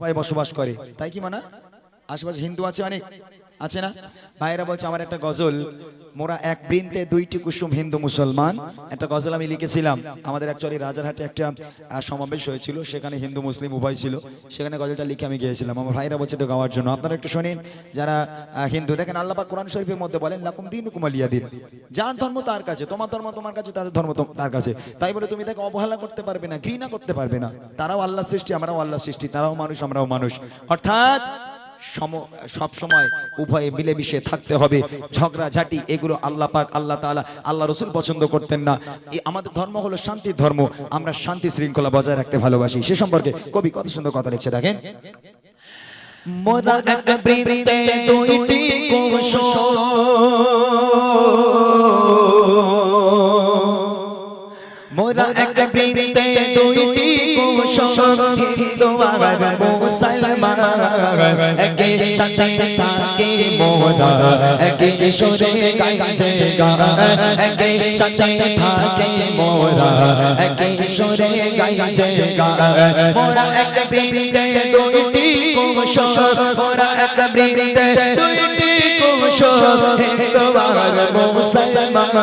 উপায় বসবাস করে। তাই কি মানা? আশেপাশে হিন্দু আছে অনেক। আছে না? ভাইয়েরা বলছে, আমার একটা গজল। মোরা এক বৃন্তে দুইটি কুসুম হিন্দু মুসলমান। একটা গজল আমি লিখেছিলাম। আমাদের অ্যাকচুয়ালি রাজারহাটে একটা সমাবেশ হয়েছিল। সেখানে হিন্দু, মুসলিম উভয় ছিল। সেখানে গজলটা লিখে আমি গিয়েছিলাম। আমার ভাইরা বলছে, এটা গাওয়ার জন্য। আপনারা একটু শোনেন, যারা হিন্দু, দেখেন আল্লাহ পাক কোরআন শরীফের মধ্যে বলেন, লাকুম দিন কুমালিয়া দিন। যার ধর্ম তার কাছে, তোমার ধর্ম তোমার কাছে, তাদের ধর্ম তার কাছে। তাই বলে তুমি তাকে অবহেলা করতে পারবে না, ঘৃণা করতে পারবে না। তারাও আল্লাহ সৃষ্টি, আমরাও আল্লাহ সৃষ্টি, তারাও মানুষ, আমরাও মানুষ। অর্থাৎ সম, সব সময় উভয়ে মিলেমিশে থাকতে হবে। ঝগড়া ঝাঁটি এগুলো আল্লাহ পাক, আল্লাহ তাআলা, আল্লাহ রসুল পছন্দ করতেন না। আমাদের ধর্ম হলো শান্তির ধর্ম। আমরা শান্তি শৃঙ্খলা বজায় রাখতে ভালোবাসি। সে সম্পর্কে কবি কত সুন্দর কথা লিখছে দেখেন। মোরা এক বৃন্তে মোরা এক বৃন্তে দুইটি কুসুম হিন্দু আর মুসলমান। একে সাথে থাকে মোরা একে সুরে গাইছে গান। একে সাথে থাকে মোরা একে সুরে গাইছে গান। মোরা এক বৃন্তে দুইটি কুসুম মোরা এক বৃন্তে দুইটি কুসুম হিন্দু মুসলমান।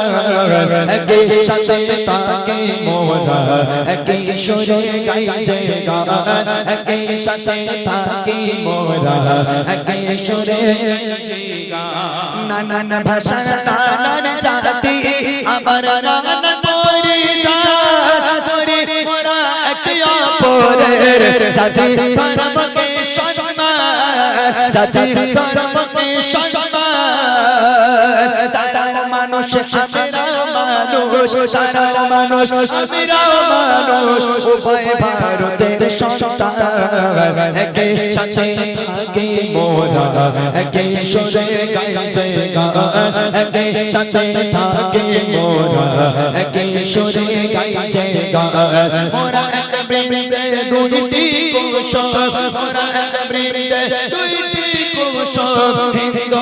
একে সাথে থাকে মোরা একে সুরে গাইছে গান একে সাথে থাকে মোরা একে সুরে নানান ভাষা নানান জাতি আমার নানান পরিচয় মোরা একে অপরের জাতি ধর্মকে সম্মান, জাতি ধর্মকে সম্মান। তারা মানুষ আমরাও মানুষ তারাও মানুষ আমরাও মানুষ উভয় ভারতের সন্তান একে সাথে থাকে মোরা একে সুরে গাইছে গান একে সাথে থাকে মোরা একে সুরে গাইছে গান মোরা এক বৃন্দে দুইটি কুসুম মোরা এক বৃন্দে দুইটি কুসুম হিন্দু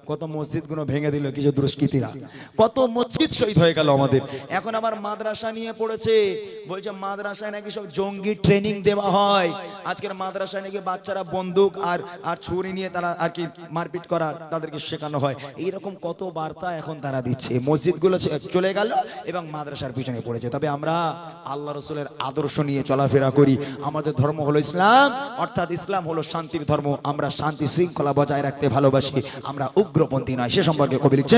কত মসজিদগুলো ভেঙে দিল কিছু দুষ্কৃতীরা। কত মসজিদ শহীদ হয়ে গেল আমাদের। এখন আবার মাদ্রাসা নিয়ে পড়েছে। বলছে, মাদ্রাসায় নাকি সব জঙ্গি ট্রেনিং দেওয়া হয়। আজকের মাদ্রাসায় নাকি বাচ্চারা বন্দুক আর আর ছুরি নিয়ে তারা আর কি মারপিট করা তাদেরকে শেখানো হয়। এইরকম কত বার্তা এখন তারা দিচ্ছে। মসজিদগুলো ছে- চলে গেল এবং মাদ্রাসার পিছনে পড়েছে। তবে আমরা আল্লাহ রসুলের আদর্শ নিয়ে চলাফেরা করি। আমাদের ধর্ম হলো ইসলাম। অর্থাৎ ইসলাম হলো শান্তির ধর্ম। আমরা শান্তি শৃঙ্খলা বজায় রাখতে ভালোবাসি। আমরা উগ্রপন্থী নয় সে সম্পর্কে কবি লিখছে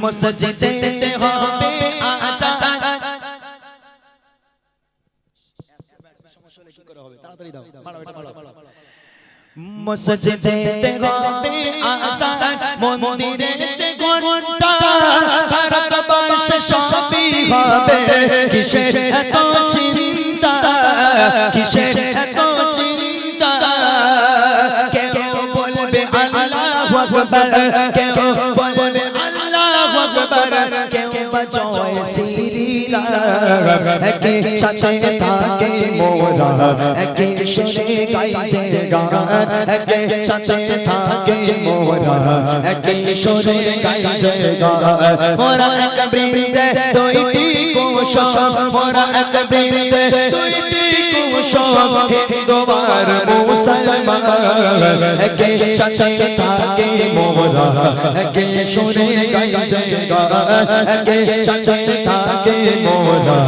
মসজিদে হবে? আজান মসজিদে হবে আল্লাহু শ্রীরাম একে সাথে থাকে মোরা একে সুরে গাইছে গান একে সাথে থাকে মোরা একে সুরে গাইছে গান মোরা এক বৃন্দে দুইটি কুসুম মোরা এক বৃন্দে দুইটি কুসুম হিন্দু আর মুসলমান একে সাথে থাকে মোরা একে সুরে গাইছে গান একে সাথে থাকে মোরা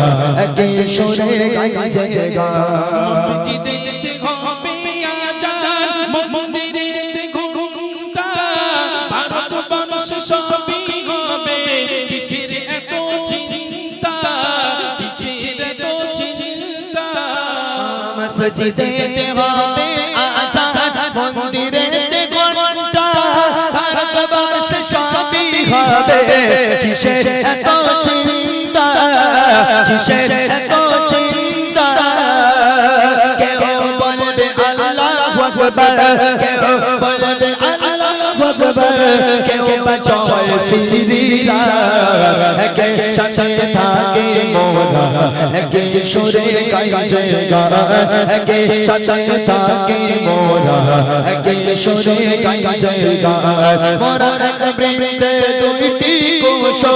একে সুরে গাইছে গান। মসজিদেতে হবে আজান মন্দিরেতে ঘণ্টা ভারতবর্ষ সবই হবে। কিসের এত চিন্তা? কিসের এত চিন্তা? মসজিদেতে হবে কিসের এত চিন্তা? কেউ বলবে আল্লাহু কেউ বলবে আকবার কেউ বাজয় শ্রীরাম একে সাথে থাকে মোরা একে সুরে গাই গান একে সাথে থাকে মোরা একে সুরে গাই যে মোরা এক বৃন্দে দুইটি কুসুম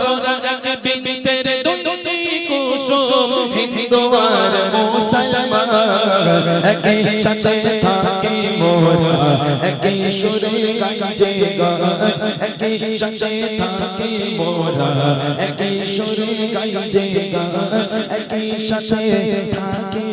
মোরা এক বিন্দের দুটি কুসুম হিন্দু মুসলমান একে সাথে থাকে মোরা একে সুরে গাইছে গান একই সাথে থাকে মোরা। একই সুরে গাইছে গান একই সাথে থাকে